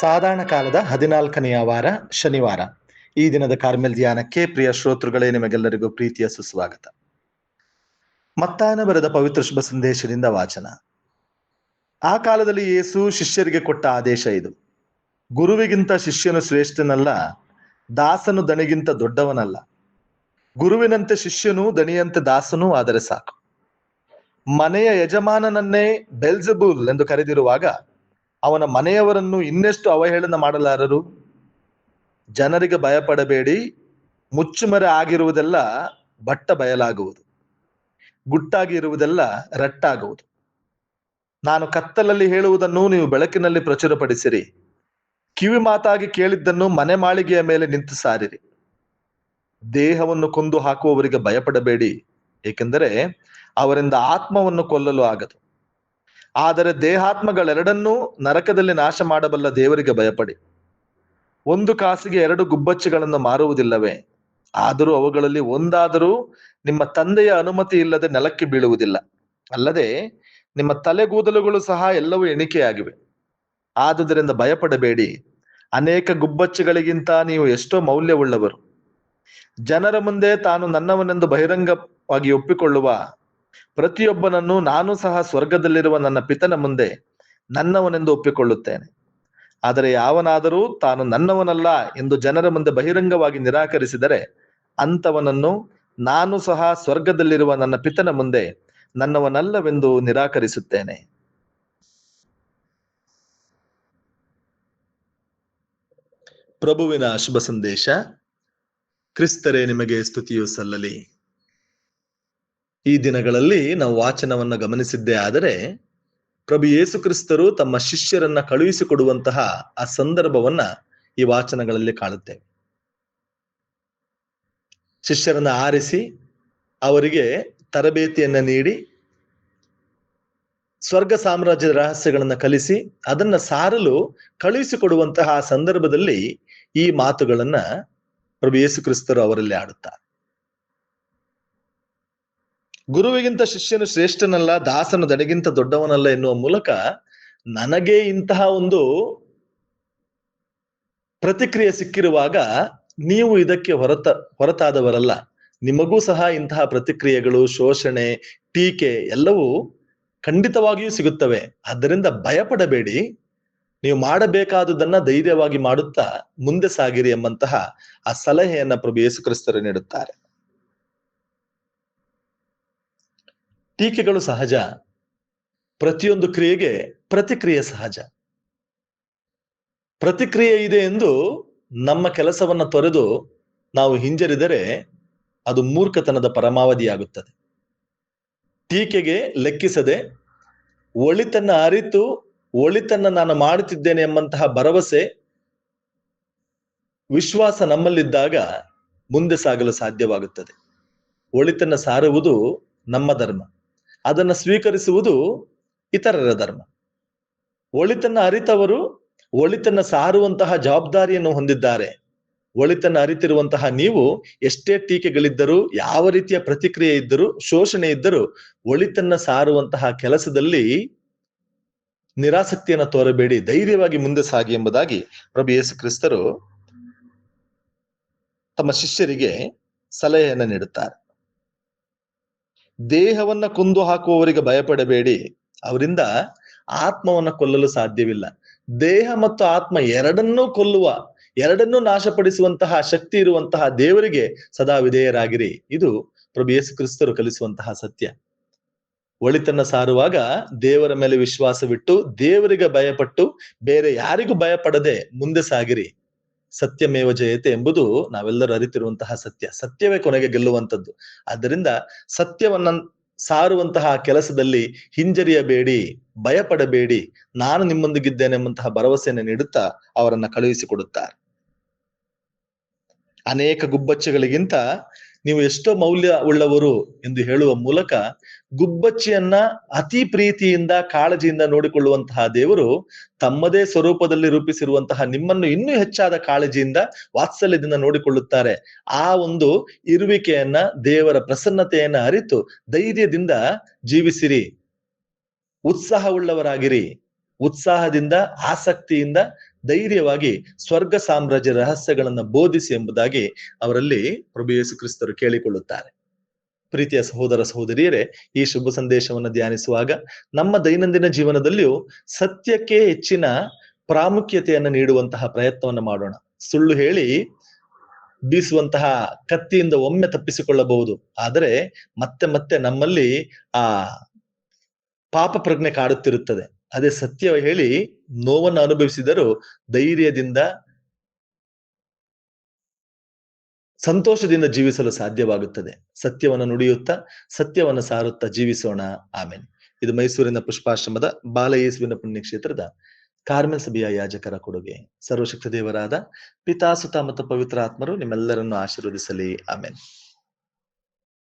ಸಾಧಾರಣ ಕಾಲದ ಹದಿನಾಲ್ಕನೆಯ ವಾರ, ಶನಿವಾರ. ಈ ದಿನದ ಕಾರ್ಮೆಲ್ ಧ್ಯಾನಕ್ಕೆ ಪ್ರಿಯ ಶ್ರೋತೃಗಳೇ, ನಿಮಗೆಲ್ಲರಿಗೂ ಪ್ರೀತಿಯ ಸುಸ್ವಾಗತ. ಮತ್ತಾನ ಬರೆದ ಪವಿತ್ರ ಶುಭ ಸಂದೇಶದಿಂದ ವಾಚನ. ಆ ಕಾಲದಲ್ಲಿ ಯೇಸು ಶಿಷ್ಯರಿಗೆ ಕೊಟ್ಟ ಆದೇಶ ಇದು. ಗುರುವಿಗಿಂತ ಶಿಷ್ಯನು ಶ್ರೇಷ್ಠನಲ್ಲ, ದಾಸನು ದಣಿಗಿಂತ ದೊಡ್ಡವನಲ್ಲ. ಗುರುವಿನಂತೆ ಶಿಷ್ಯನು, ದಣಿಯಂತೆ ದಾಸನೂ ಆದರೆ ಸಾಕು. ಮನೆಯ ಯಜಮಾನನನ್ನೇ ಬೆಲ್ಜಬೂಲ್ ಎಂದು ಕರೆದಿರುವಾಗ ಅವನ ಮನೆಯವರನ್ನು ಇನ್ನೆಷ್ಟು ಅವಹೇಳನ ಮಾಡಲಾರರು? ಜನರಿಗೆ ಭಯಪಡಬೇಡಿ, ಮುಚ್ಚುಮರೆ ಆಗಿರುವುದೆಲ್ಲ ಬಟ್ಟ ಬಯಲಾಗುವುದು, ಗುಟ್ಟಾಗಿ ಇರುವುದೆಲ್ಲ ರಟ್ಟಾಗುವುದು. ನಾನು ಕತ್ತಲಲ್ಲಿ ಹೇಳುವುದನ್ನು ನೀವು ಬೆಳಕಿನಲ್ಲಿ ಪ್ರಚುರಪಡಿಸಿರಿ, ಕಿವಿ ಮಾತಾಗಿ ಕೇಳಿದ್ದನ್ನು ಮನೆ ಮಾಳಿಗೆಯ ಮೇಲೆ ನಿಂತು ಸಾರಿರಿ. ದೇಹವನ್ನು ಕೊಂದು ಹಾಕುವವರಿಗೆ ಭಯಪಡಬೇಡಿ, ಏಕೆಂದರೆ ಅವರಿಂದ ಆತ್ಮವನ್ನು ಕೊಲ್ಲಲು ಆಗದು. ಆದರೆ ದೇಹಾತ್ಮಗಳೆರಡನ್ನೂ ನರಕದಲ್ಲಿ ನಾಶ ಮಾಡಬಲ್ಲ ದೇವರಿಗೆ ಭಯಪಡಿ. ಒಂದು ಕಾಸಿಗೆ ಎರಡು ಗುಬ್ಬಚ್ಚಿಗಳನ್ನು ಮಾರುವುದಿಲ್ಲವೇ? ಆದರೂ ಅವುಗಳಲ್ಲಿ ಒಂದಾದರೂ ನಿಮ್ಮ ತಂದೆಯ ಅನುಮತಿ ಇಲ್ಲದೆ ನೆಲಕ್ಕೆ ಬೀಳುವುದಿಲ್ಲ. ಅಲ್ಲದೆ ನಿಮ್ಮ ತಲೆಗೂದಲುಗಳು ಸಹ ಎಲ್ಲವೂ ಎಣಿಕೆಯಾಗಿವೆ. ಆದುದರಿಂದ ಭಯಪಡಬೇಡಿ. ಅನೇಕ ಗುಬ್ಬಚ್ಚಿಗಳಿಗಿಂತ ನೀವು ಎಷ್ಟೋ ಮೌಲ್ಯವುಳ್ಳವರು. ಜನರ ಮುಂದೆ ತಾನು ನನ್ನವನೆಂದು ಬಹಿರಂಗವಾಗಿ ಒಪ್ಪಿಕೊಳ್ಳುವ ಪ್ರತಿಯೊಬ್ಬನನ್ನು ನಾನು ಸಹ ಸ್ವರ್ಗದಲ್ಲಿರುವ ನನ್ನ ಪಿತನ ಮುಂದೆ ನನ್ನವನೆಂದು ಒಪ್ಪಿಕೊಳ್ಳುತ್ತೇನೆ. ಆದರೆ ಯಾವನಾದರೂ ತಾನು ನನ್ನವನಲ್ಲ ಎಂದು ಜನರ ಮುಂದೆ ಬಹಿರಂಗವಾಗಿ ನಿರಾಕರಿಸಿದರೆ ಅಂತವನನ್ನು ನಾನು ಸಹ ಸ್ವರ್ಗದಲ್ಲಿರುವ ನನ್ನ ಪಿತನ ಮುಂದೆ ನನ್ನವನಲ್ಲವೆಂದು ನಿರಾಕರಿಸುತ್ತೇನೆ. ಪ್ರಭುವಿನ ಶುಭ ಸಂದೇಶ, ಕ್ರಿಸ್ತರೇ ನಿಮಗೆ ಸ್ತುತಿಯು ಸಲ್ಲಲಿ. ಈ ದಿನಗಳಲ್ಲಿ ನಾವು ವಾಚನವನ್ನ ಗಮನಿಸಿದ್ದೇ ಆದರೆ ಪ್ರಭು ಯೇಸು ಕ್ರಿಸ್ತರು ತಮ್ಮ ಶಿಷ್ಯರನ್ನ ಕಳುಹಿಸಿಕೊಡುವಂತಹ ಆ ಸಂದರ್ಭವನ್ನ ಈ ವಾಚನಗಳಲ್ಲಿ ಕಾಣುತ್ತೇವೆ. ಶಿಷ್ಯರನ್ನ ಆರಿಸಿ ಅವರಿಗೆ ತರಬೇತಿಯನ್ನ ನೀಡಿ ಸ್ವರ್ಗ ಸಾಮ್ರಾಜ್ಯದ ರಹಸ್ಯಗಳನ್ನ ಕಲಿಸಿ ಅದನ್ನ ಸಾರಲು ಕಳುಹಿಸಿಕೊಡುವಂತಹ ಸಂದರ್ಭದಲ್ಲಿ ಈ ಮಾತುಗಳನ್ನ ಪ್ರಭು ಯೇಸು ಕ್ರಿಸ್ತರು ಅವರಲ್ಲಿ ಆಡುತ್ತಾರೆ ಗುರುವಿಗಿಂತ ಶಿಷ್ಯನು ಶ್ರೇಷ್ಠನಲ್ಲ, ದಾಸನು ದಡೆಗಿಂತ ದೊಡ್ಡವನಲ್ಲ ಎನ್ನುವ ಮೂಲಕ ನನಗೆ ಇಂತಹ ಒಂದು ಪ್ರತಿಕ್ರಿಯೆ ಸಿಕ್ಕಿರುವಾಗ ನೀವು ಇದಕ್ಕೆ ಹೊರತ, ಹೊರತಾದವರಲ್ಲ. ನಿಮಗೂ ಸಹ ಇಂತಹ ಪ್ರತಿಕ್ರಿಯೆಗಳು, ಶೋಷಣೆ, ಟೀಕೆ ಎಲ್ಲವೂ ಖಂಡಿತವಾಗಿಯೂ ಸಿಗುತ್ತವೆ. ಆದ್ದರಿಂದ ಭಯಪಡಬೇಡಿ. ನೀವು ಮಾಡಬೇಕಾದುದನ್ನ ಧೈರ್ಯವಾಗಿ ಮಾಡುತ್ತಾ ಮುಂದೆ ಸಾಗಿರಿ ಎಂಬಂತಹ ಆ ಸಲಹೆಯನ್ನ ಪ್ರಭು ಯೇಸು ಕ್ರಿಸ್ತರು ನೀಡುತ್ತಾರೆ. ಟೀಕೆಗಳು ಸಹಜ. ಪ್ರತಿಯೊಂದು ಕ್ರಿಯೆಗೆ ಪ್ರತಿಕ್ರಿಯೆ ಸಹಜ. ಪ್ರತಿಕ್ರಿಯೆ ಇದೆ ಎಂದು ನಮ್ಮ ಕೆಲಸವನ್ನ ತೊರೆದು ನಾವು ಹಿಂಜರಿದರೆ ಅದು ಮೂರ್ಖತನದ ಪರಮಾವಧಿಯಾಗುತ್ತದೆ. ಟೀಕೆಗೆ ಲೆಕ್ಕಿಸದೆ ಒಳಿತನ್ನ ಅರಿತು ಒಳಿತನ್ನ ನಾನು ಮಾಡುತ್ತಿದ್ದೇನೆ ಎಂಬಂತಹ ಭರವಸೆ ವಿಶ್ವಾಸ ನಮ್ಮಲ್ಲಿದ್ದಾಗ ಮುಂದೆ ಸಾಗಲು ಸಾಧ್ಯವಾಗುತ್ತದೆ. ಒಳಿತನ್ನ ಸಾರುವುದು ನಮ್ಮ ಧರ್ಮ. ಅದನ್ನ ಸ್ವೀಕರಿಸುವುದು ಇತರರ ಧರ್ಮ. ಒಳಿತನ್ನ ಅರಿತವರು, ಒಳಿತನ್ನ ಸಾರುವಂತಹ ಜವಾಬ್ದಾರಿಯನ್ನು ಹೊಂದಿದ್ದಾರೆ. ಒಳಿತನ್ನ ಅರಿತಿರುವಂತಹ ನೀವು ಎಷ್ಟೇ ಟೀಕೆಗಳಿದ್ದರೂ, ಯಾವ ರೀತಿಯ ಪ್ರತಿಕ್ರಿಯೆ ಇದ್ದರೂ, ಶೋಷಣೆ ಇದ್ದರೂ, ಒಳಿತನ್ನ ಸಾರುವಂತಹ ಕೆಲಸದಲ್ಲಿ ನಿರಾಸಕ್ತಿಯನ್ನು ತೋರಬೇಡಿ, ಧೈರ್ಯವಾಗಿ ಮುಂದೆ ಸಾಗಿ ಎಂಬುದಾಗಿ ಪ್ರಭು ಯೇಸು ಕ್ರಿಸ್ತರು ತಮ್ಮ ಶಿಷ್ಯರಿಗೆ ಸಲಹೆಯನ್ನು ನೀಡುತ್ತಾರೆ. ದೇಹವನ್ನ ಕುಂದು ಹಾಕುವವರಿಗೆ ಭಯಪಡಬೇಡಿ. ಅವರಿಂದ ಆತ್ಮವನ್ನ ಕೊಲ್ಲಲು ಸಾಧ್ಯವಿಲ್ಲ. ದೇಹ ಮತ್ತು ಆತ್ಮ ಎರಡನ್ನೂ ಕೊಲ್ಲುವ, ಎರಡನ್ನೂ ನಾಶಪಡಿಸುವಂತಹ ಶಕ್ತಿ ಇರುವಂತಹ ದೇವರಿಗೆ ಸದಾ ವಿಧೇಯರಾಗಿರಿ. ಇದು ಪ್ರಭು ಯೇಸು ಕ್ರಿಸ್ತರು ಕಲಿಸುವಂತಹ ಸತ್ಯ. ಒಳಿತನ್ನ ಸಾರುವಾಗ ದೇವರ ಮೇಲೆ ವಿಶ್ವಾಸವಿಟ್ಟು ದೇವರಿಗೆ ಭಯಪಟ್ಟು ಬೇರೆ ಯಾರಿಗೂ ಭಯಪಡದೆ ಮುಂದೆ ಸಾಗಿರಿ. ಸತ್ಯಮೇವ ಜಯತೆ ಎಂಬುದು ನಾವೆಲ್ಲರೂ ಅರಿತಿರುವಂತಹ ಸತ್ಯ. ಸತ್ಯವೇ ಕೊನೆಗೆ ಗೆಲ್ಲುವಂಥದ್ದು. ಆದ್ದರಿಂದ ಸತ್ಯವನ್ನ ಸಾರುವಂತಹ ಕೆಲಸದಲ್ಲಿ ಹಿಂಜರಿಯಬೇಡಿ, ಭಯಪಡಬೇಡಿ. ನಾನು ನಿಮ್ಮೊಂದಿಗಿದ್ದೇನೆ ಎಂಬಂತಹ ಭರವಸೆಯನ್ನು ನೀಡುತ್ತಾ ಅವರನ್ನ ಕಳುಹಿಸಿಕೊಡುತ್ತಾರೆ. ಅನೇಕ ಗುಬ್ಬಚ್ಚಿಗಳಿಗಿಂತ ನೀವು ಎಷ್ಟೋ ಮೌಲ್ಯ ಉಳ್ಳವರು ಎಂದು ಹೇಳುವ ಮೂಲಕ ಗುಬ್ಬಚ್ಚಿಯನ್ನ ಅತಿ ಪ್ರೀತಿಯಿಂದ, ಕಾಳಜಿಯಿಂದ ನೋಡಿಕೊಳ್ಳುವಂತಹ ದೇವರು ತಮ್ಮದೇ ಸ್ವರೂಪದಲ್ಲಿ ರೂಪಿಸಿರುವಂತಹ ನಿಮ್ಮನ್ನು ಇನ್ನೂ ಹೆಚ್ಚಾದ ಕಾಳಜಿಯಿಂದ ವಾತ್ಸಲ್ಯದಿಂದ ನೋಡಿಕೊಳ್ಳುತ್ತಾರೆ. ಆ ಒಂದು ಇರುವಿಕೆಯನ್ನ, ದೇವರ ಪ್ರಸನ್ನತೆಯನ್ನ ಅರಿತು ಧೈರ್ಯದಿಂದ ಜೀವಿಸಿರಿ. ಉತ್ಸಾಹವುಳ್ಳವರಾಗಿರಿ. ಉತ್ಸಾಹದಿಂದ, ಆಸಕ್ತಿಯಿಂದ ಧೈರ್ಯವಾಗಿ ಸ್ವರ್ಗ ಸಾಮ್ರಾಜ್ಯ ರಹಸ್ಯಗಳನ್ನ ಬೋಧಿಸಿ ಎಂಬುದಾಗಿ ಅವರಲ್ಲಿ ಪ್ರಭು ಯೇಸು ಕ್ರಿಸ್ತರು ಕೇಳಿಕೊಳ್ಳುತ್ತಾರೆ. ಪ್ರೀತಿಯ ಸಹೋದರ ಸಹೋದರಿಯರೇ, ಈ ಶುಭ ಸಂದೇಶವನ್ನು ಧ್ಯಾನಿಸುವಾಗ ನಮ್ಮ ದೈನಂದಿನ ಜೀವನದಲ್ಲಿಯೂ ಸತ್ಯಕ್ಕೆ ಹೆಚ್ಚಿನ ಪ್ರಾಮುಖ್ಯತೆಯನ್ನು ನೀಡುವಂತಹ ಪ್ರಯತ್ನವನ್ನು ಮಾಡೋಣ. ಸುಳ್ಳು ಹೇಳಿ ಬೀಸುವಂತಹ ಕತ್ತಿಯಿಂದ ಒಮ್ಮೆ ತಪ್ಪಿಸಿಕೊಳ್ಳಬಹುದು. ಆದರೆ ಮತ್ತೆ ಮತ್ತೆ ನಮ್ಮಲ್ಲಿ ಆ ಪಾಪ ಪ್ರಜ್ಞೆ ಕಾಡುತ್ತಿರುತ್ತದೆ. ಅದೇ ಸತ್ಯ ಹೇಳಿ ನೋವನ್ನು ಅನುಭವಿಸಿದರೂ ಧೈರ್ಯದಿಂದ ಸಂತೋಷದಿಂದ ಜೀವಿಸಲು ಸಾಧ್ಯವಾಗುತ್ತದೆ. ಸತ್ಯವನ್ನು ನುಡಿಯುತ್ತಾ ಸತ್ಯವನ್ನು ಸಾರುತ್ತಾ ಜೀವಿಸೋಣ. ಆಮೇಲೆ ಇದು ಮೈಸೂರಿನ ಪುಷ್ಪಾಶ್ರಮದ ಬಾಲಯೇಸುವಿನ ಪುಣ್ಯಕ್ಷೇತ್ರದ ಕಾರ್ಮೆಲ್ ಸಭೆಯ ಯಾಜಕರ ಕೊಡುಗೆ. ಸರ್ವಶಕ್ತ ದೇವರಾದ ಪಿತಾಸುತ ಮತ್ತು ಪವಿತ್ರ ಆತ್ಮರು ನಿಮ್ಮೆಲ್ಲರನ್ನು ಆಶೀರ್ವದಿಸಲಿ. ಆಮೇಲೆ